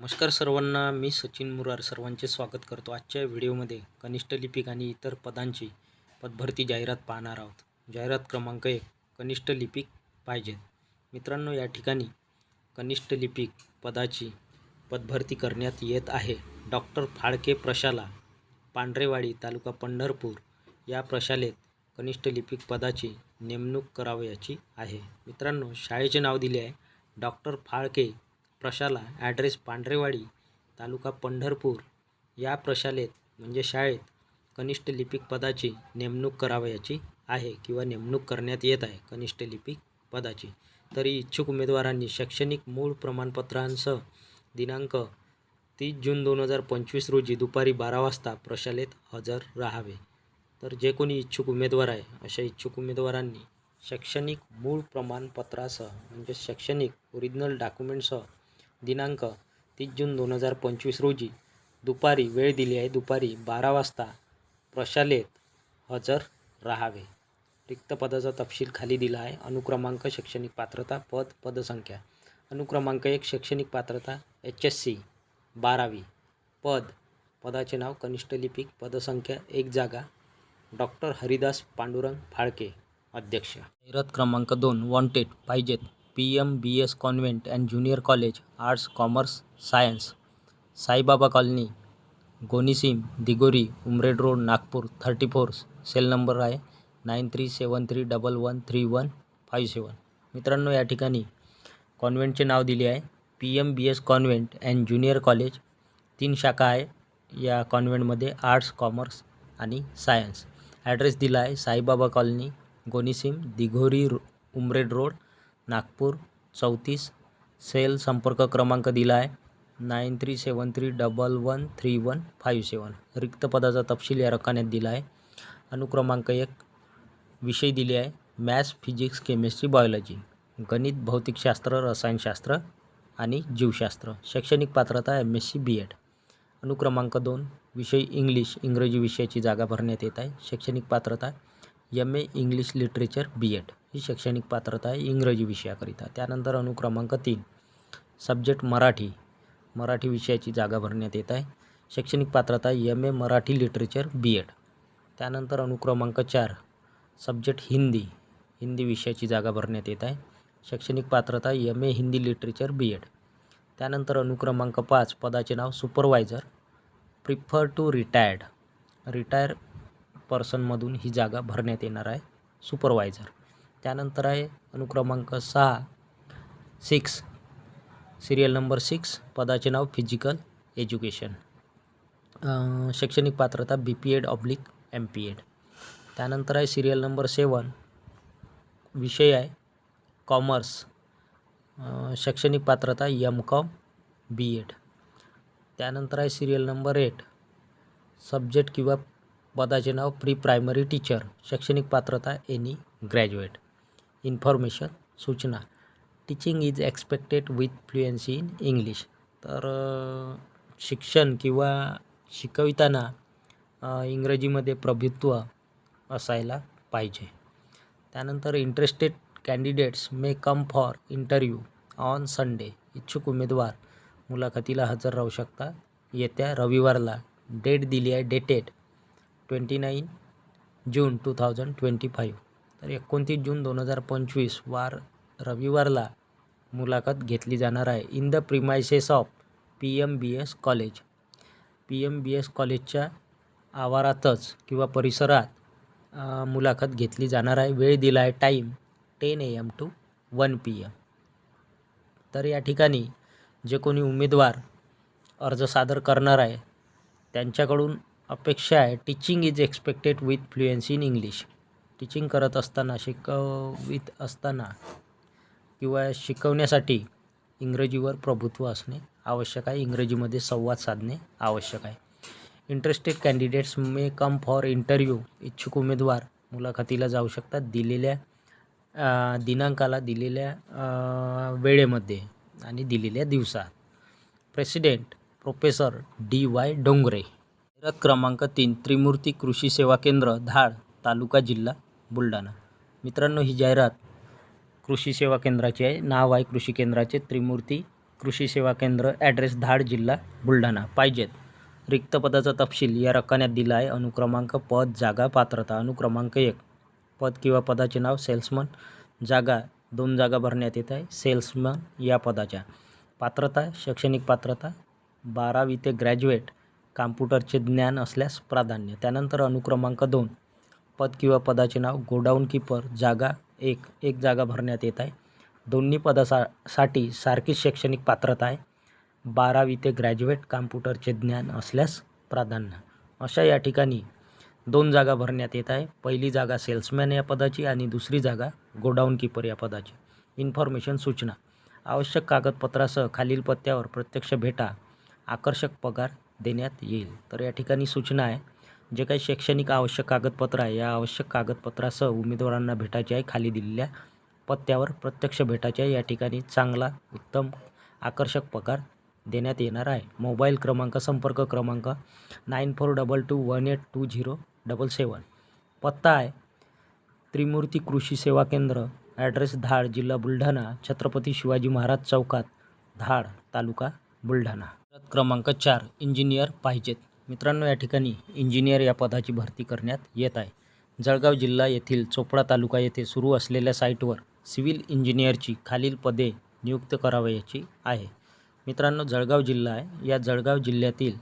नमस्कार सर्वांना मी सचिन मुरार सर्वांचे स्वागत करतो आजच्या व्हिडिओमध्ये. कनिष्ठ लिपिक आणि इतर पदांची पदभरती जाहिरात पाहणार आहोत. जाहिरात क्रमांक एक कनिष्ठ लिपिक पाहिजेत मित्रांनो या ठिकाणी कनिष्ठ लिपिक पदाची पदभरती करण्यात येत आहे. डॉक्टर फाळके प्रशाला पांढरेवाडी तालुका पंढरपूर या प्रशालेत कनिष्ठ लिपिक पदाची नेमणूक करावयाची आहे. मित्रांनो शाळेचे नाव दिले आहे. डॉक्टर फाळके प्रशाला ॲड्रेस पांढरेवाडी तालुका पंढरपूर या प्रशालेत म्हणजे शाळेत कनिष्ठ लिपिक पदाची नेमणूक करावयाची आहे किंवा नेमणूक करण्यात येत आहे कनिष्ठ लिपिक पदाची. तरी इच्छुक उमेदवारांनी शैक्षणिक मूळ प्रमाणपत्रांसह दिनांक तीस जून दोन हजार पंचवीस रोजी दुपारी बारा वाजता प्रशालेत हजर राहावे. तर जे कोणी इच्छुक उमेदवार आहे अशा इच्छुक उमेदवारांनी शैक्षणिक मूळ प्रमाणपत्रासह म्हणजे शैक्षणिक ओरिजिनल डॉक्युमेंटसह दिनांक तीस जून दोन हजार पंचवीस रोजी दुपारी वेळ दिली आहे. दुपारी बारा वाजता प्रशालेत हजर राहावे. रिक्त पदाचा तपशील खाली दिला आहे. अनुक्रमांक शैक्षणिक पात्रता पद पदसंख्या. अनुक्रमांक एक शैक्षणिक पात्रता एच एस सी बारावी. पद पदाचे नाव कनिष्ठ लिपिक पदसंख्या एक जागा. डॉक्टर हरिदास पांडुरंग फाळके अध्यक्ष. जाहिरात क्रमांक दोन वॉन्टेड पाहिजेत. P M B S convent and junior college arts commerce science Saibaba colony गोनीसिम Dighori Umred road Nagpur thirty four cell number आहे nine three seven three double one three one five seven. मित्रांनो या ठिकाणी कॉन्व्हेंटचे नाव दिले आहे. P M B S convent and junior college तीन शाखा आहे या कॉन्व्हेंटमध्ये आर्ट्स कॉमर्स आणि सायन्स. ॲड्रेस दिला आहे Saibaba colony गोनीसिम Dighori road Umred road Nagpur चौतीस सेल संपर्क क्रमांक दिला आहे nine three seven three double one three one five seven. रिक्त पदाचा तपशील या रकान्यात दिला आहे अनुक्रमांक एक विषय दिले आहे. मॅथ्स फिजिक्स केमिस्ट्री बायोलॉजी गणित भौतिकशास्त्र रसायनशास्त्र आणि जीवशास्त्र. शैक्षणिक पात्रता M S C B Ed अनुक्रमांक दोन विषय इंग्लिश इंग्रजी विषयाची जागा भरण्यात येत आहे. शैक्षणिक पात्रता M A English literature B Ed ही शैक्षणिक पात्रता आहे इंग्रजी विषयाकरिता. त्यानंतर अनुक्रमांक तीन सब्जेक्ट मराठी. मराठी विषयाची जागा भरण्यात येत आहे. शैक्षणिक पात्रता M A Marathi literature B Ed. त्यानंतर अनुक्रमांक चार सब्जेक्ट हिंदी. हिंदी विषयाची जागा भरण्यात येत आहे. शैक्षणिक पात्रता M A Hindi literature B Ed. त्यानंतर अनुक्रमांक पाच पदाचे नाव supervisor. Prefer to retired. Retire पर्सनमधून ही जागा भरण्यात येणार आहे सुपरवायझर. त्यानंतर आहे अनुक्रमांक सहा. सिक्स. Serial number six. पदाचे नाव फिजिकल एज्युकेशन. शैक्षणिक पात्रता B P Ed oblique M P Ed त्यानंतर आहे सिरियल नंबर सेवन विषय आहे कॉमर्स. शैक्षणिक पात्रता एम कॉम बी एड. त्यानंतर आहे सिरियल नंबर एट. सब्जेक्ट किंवा पदाचे नाव प्री प्रायमरी टीचर. शैक्षणिक पात्रता एनी ग्रॅज्युएट. इन्फॉर्मेशन सूचना. Teaching is expected with fluency in English तर शिक्षण किंवा शिकविताना इंग्रजीमध्ये प्रभुत्व असायला पाहिजे. त्यानंतर interested candidates may come for interview on Sunday इच्छुक उमेदवार मुलाखतीला हजर राहू शकता. येत्या रविवारला डेट दिली आहे dated twenty nine June two thousand twenty five तर एकोणतीस जून दोन हजार पंचवीस वार रविवारला मुलाखत घेतली जाणार आहे. In the premises of P M B S college. P M B S कॉलेजच्या आवारातच किंवा परिसरात मुलाखत घेतली जाणार आहे. वेळ दिला आहे time ten A M to one P M. तर या ठिकाणी जे कोणी उमेदवार अर्ज सादर करणार आहे त्यांच्याकडून अपेक्षा आहे teaching is expected with fluency in English. Teaching करत असताना शिकवित असताना किंवा शिकवण्यासाठी इंग्रजीवर प्रभुत्व असणे आवश्यक आहे. इंग्रजीमध्ये संवाद साधणे आवश्यक आहे. Interested candidates may come for interview इच्छुक उमेदवार मुलाखतीला जाऊ शकतात. दिलेल्या दिनांकाला दिलेल्या वेळेमध्ये आणि दिलेल्या दिवसात. President professor D Y Dongre क्रमांक तीन त्रिमूर्ती कृषी सेवा केंद्र धाड तालुका जिल्हा. बुलढाणा. मित्रांनो ही जाहिरात कृषी सेवा केंद्राची आहे. नाव आहे कृषी केंद्राचे त्रिमूर्ती कृषी सेवा केंद्र ॲड्रेस धाड जिल्हा बुलढाणा. पाहिजेत रिक्त पदाचा तपशील या रकान्यात दिला आहे. अनुक्रमांक पद जागा पात्रता. अनुक्रमांक एक पद किंवा पदाचे नाव सेल्समन. जागा दोन जागा भरण्यात येत आहे. सेल्समन या पदाच्या. पात्रता शैक्षणिक पात्रता. बारावी ते ग्रॅज्युएट. कॉम्प्युटरचे ज्ञान असल्यास प्राधान्य. त्यानंतर अनुक्रमांक दोन पद किंवा पदाचे नाव गोडाऊन कीपर जागा एक एक जागा भरण्यात येत आहे. दोन्ही पदासा साठी सारखीच शैक्षणिक पात्रता आहे. बारावी ते ग्रॅज्युएट कॉम्प्युटरचे ज्ञान असल्यास प्राधान्य. अशा या ठिकाणी दोन जागा भरण्यात येत आहे. पहिली जागा सेल्समॅन या पदाची आणि दुसरी जागा गोडाऊन कीपर या पदाची. इन्फॉर्मेशन सूचना. आवश्यक कागदपत्रासह खालील पत्त्यावर प्रत्यक्ष भेटा आकर्षक पगार देण्यात येईल. तर या ठिकाणी सूचना आहे. जे काही शैक्षणिक आवश्यक कागदपत्र आहे या आवश्यक कागदपत्रासह उमेदवारांना भेटायचे आहे. खाली दिलेल्या पत्त्यावर प्रत्यक्ष भेटायचे आहे. या ठिकाणी चांगला उत्तम आकर्षक पगार देण्यात येणार आहे. मोबाईल क्रमांक संपर्क क्रमांक nine four double two one eight two zero double seven. पत्ता आहे त्रिमूर्ती कृषी सेवा केंद्र ॲड्रेस धाड जिल्हा बुलढाणा छत्रपती शिवाजी महाराज चौकात धाड तालुका बुलढाणा. क्रमांक चार इंजिनियर पाहिजेत. मित्रांनो या ठिकाणी इंजिनियर या पदाची भरती करण्यात येत आहे. जळगाव जिल्हा येथील चोपडा तालुका येथे सुरू असलेल्या साईटवर सिव्हिल इंजिनियरची खालील पदे नियुक्त करावयाची आहे. मित्रांनो जळगाव जिल्हा आहे. या जळगाव जिल्ह्यातील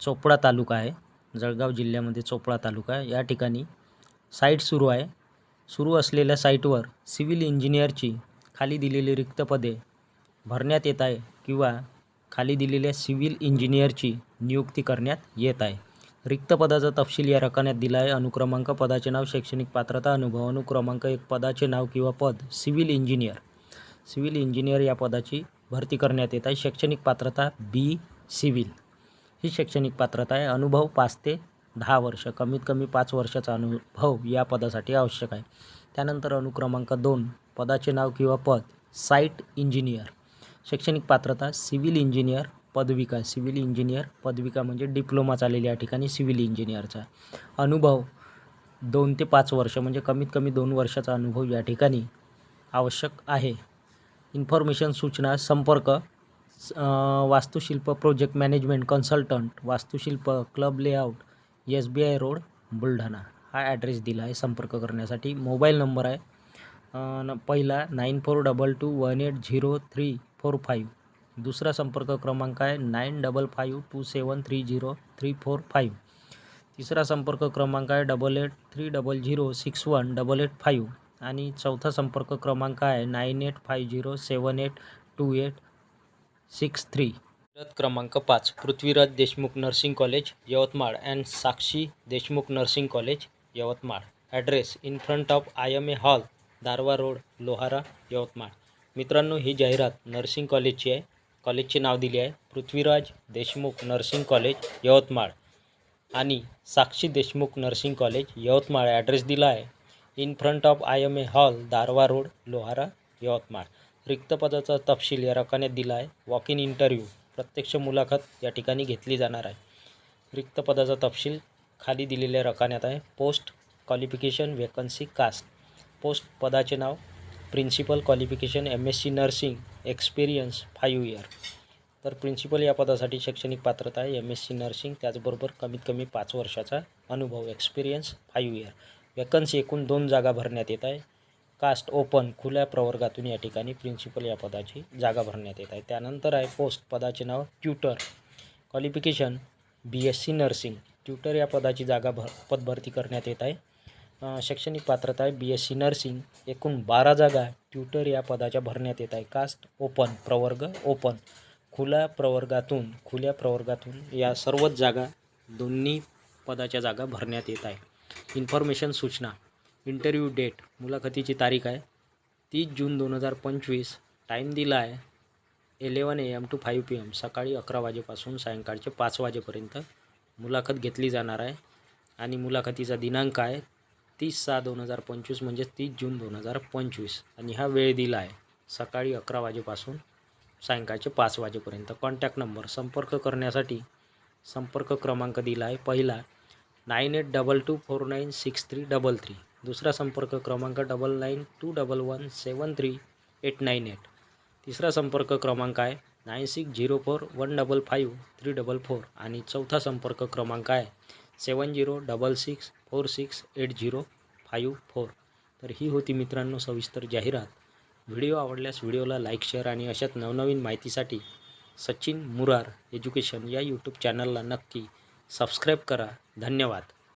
चोपडा तालुका आहे. जळगाव जिल्ह्यामध्ये चोपडा तालुका आहे. या ठिकाणी साईट सुरू आहे. सुरू असलेल्या साईटवर सिव्हिल इंजिनियरची खाली दिलेली रिक्त पदे भरण्यात येत आहे किंवा खाली दिलेल्या सिव्हिल इंजिनियरची नियुक्ती करण्यात येत आहे. रिक्त पदाचा तपशील या रकान्यात दिला आहे अनुक्रमांक पदाचे नाव शैक्षणिक पात्रता अनुभव अनुक्रमांक एक पदाचे नाव किंवा पद सिव्हिल इंजिनियर. सिव्हिल इंजिनियर या पदाची भरती करण्यात येत आहे. शैक्षणिक पात्रता बी सिव्हिल. ही शैक्षणिक पात्रता आहे. अनुभव पाच ते दहा वर्ष कमीत कमी पाच वर्षाचा अनुभव या पदासाठी आवश्यक आहे. त्यानंतर अनुक्रमांक दोन पदाचे नाव किंवा पद साईट इंजिनियर. शैक्षणिक पात्रता सिव्हिल इंजिनियर पदविका. सिव्हिल इंजिनियर पदविका म्हणजे डिप्लोमा चालेल या ठिकाणी सिव्हिल इंजिनियरचा. अनुभव दोन ते पाच वर्ष म्हणजे कमीत कमी दोन वर्षाचा अनुभव या ठिकाणी आवश्यक आहे. इन्फॉर्मेशन सूचना संपर्क Vastushilp project management consultant Vastushilp club layout S B I road Buldhana. हा ॲड्रेस दिला आहे संपर्क करण्यासाठी. मोबाईल नंबर आहे न- पहिला nine four double two one eight zero three four five. दुसरा संपर्क क्रमांक आहे nine double five two seven three zero three four five. तिसरा संपर्क क्रमांक आहे double eight three double zero six one double eight five. आणि चौथा संपर्क क्रमांक आहे nine eight five zero seven eight two eight six three. रथ क्रमांक पाच Prithviraj Deshmukh nursing college Yavatmal and Sakshi Deshmukh nursing college Yavatmal. Address in front of I M A hall Darwha road Lohara Yavatmal. मित्रांनो ही जाहिरात nursing कॉलेजची आहे. कॉलेजचे नाव दिले आहे. Prithviraj Deshmukh nursing college Yavatmal. आणि Sakshi Deshmukh nursing college Yavatmal. Address दिला आहे. In front of I M A hall Darwha road Lohara Yavatmal. रिक्त पदाचा तपशील या रकान्यात दिला आहे. वॉक इन इंटरव्ह्यू प्रत्यक्ष मुलाखत या ठिकाणी घेतली जाणार आहे. रिक्त पदाचा तपशील खाली दिलेल्या रकान्यात आहे. Post qualification vacancy caste post पदाचे नाव principal qualification M S C nursing experience five year. तर प्रिन्सिपल या पदासाठी शैक्षणिक पात्रता आहे. एम एस सी नर्सिंग त्याचबरोबर कमीत कमी पाच वर्षाचा अनुभव एक्सपिरियन्स फाईव्ह इयर. वेकन्सी एकूण दोन जागा भरण्यात येत आहे. कास्ट ओपन खुल्या प्रवर्गातून या ठिकाणी प्रिन्सिपल या पदाची जागा भरण्यात येत आहे. त्यानंतर आहे पोस्ट पदाचे नाव tutor qualification B S C nursing. Tutor या पदाची जागा भर पदभरती करण्यात येत आहे. शैक्षणिक पात्रता आहे बी एस सी नर्सिंग एकूण बारा जागा ट्युटर या पदाच्या भरण्यात येत आहे. कास्ट ओपन प्रवर्ग ओपन खुल्या प्रवर्गातून खुल्या प्रवर्गातून या सर्वच जागा दोन्ही पदाच्या जागा भरण्यात येत आहे. इन्फॉर्मेशन सूचना इंटरव्ह्यू डेट मुलाखतीची तारीख आहे. तीस जून दोन हजार पंचवीस टाईम दिला आहे eleven A M to five P M सकाळी अकरा वाजेपासून सायंकाळचे पाच वाजेपर्यंत मुलाखत घेतली जाणार आहे. आणि मुलाखतीचा दिनांक आहे तीस सहा दोन हजार पंचवीस म्हणजे तीस जून दोन हजार पंचवीस. आणि हा वेळ दिला आहे सकाळी अकरा वाजेपासून सायंकाळचे पाच वाजेपर्यंत. कॉन्टॅक्ट नंबर संपर्क करण्यासाठी संपर्क क्रमांक दिला आहे. पहिला nine eight double two four nine six three double three दुसरा संपर्क क्रमांक double nine two double one seven three eight nine eight तिसरा संपर्क क्रमांक आहे nine six zero four one double five three double four आणि चौथा संपर्क क्रमांक आहे seven zero double six four six eight zero five four. तर ही होती मित्रांनो सविस्तर जाहिरात. व्हिडिओ आवडल्यास व्हिडिओला लाईक शेअर आणि अशाच नवनवीन माहितीसाठी सचिन मुरार एज्युकेशन या यूट्यूब चॅनलला नक्की सबस्क्राईब करा. धन्यवाद.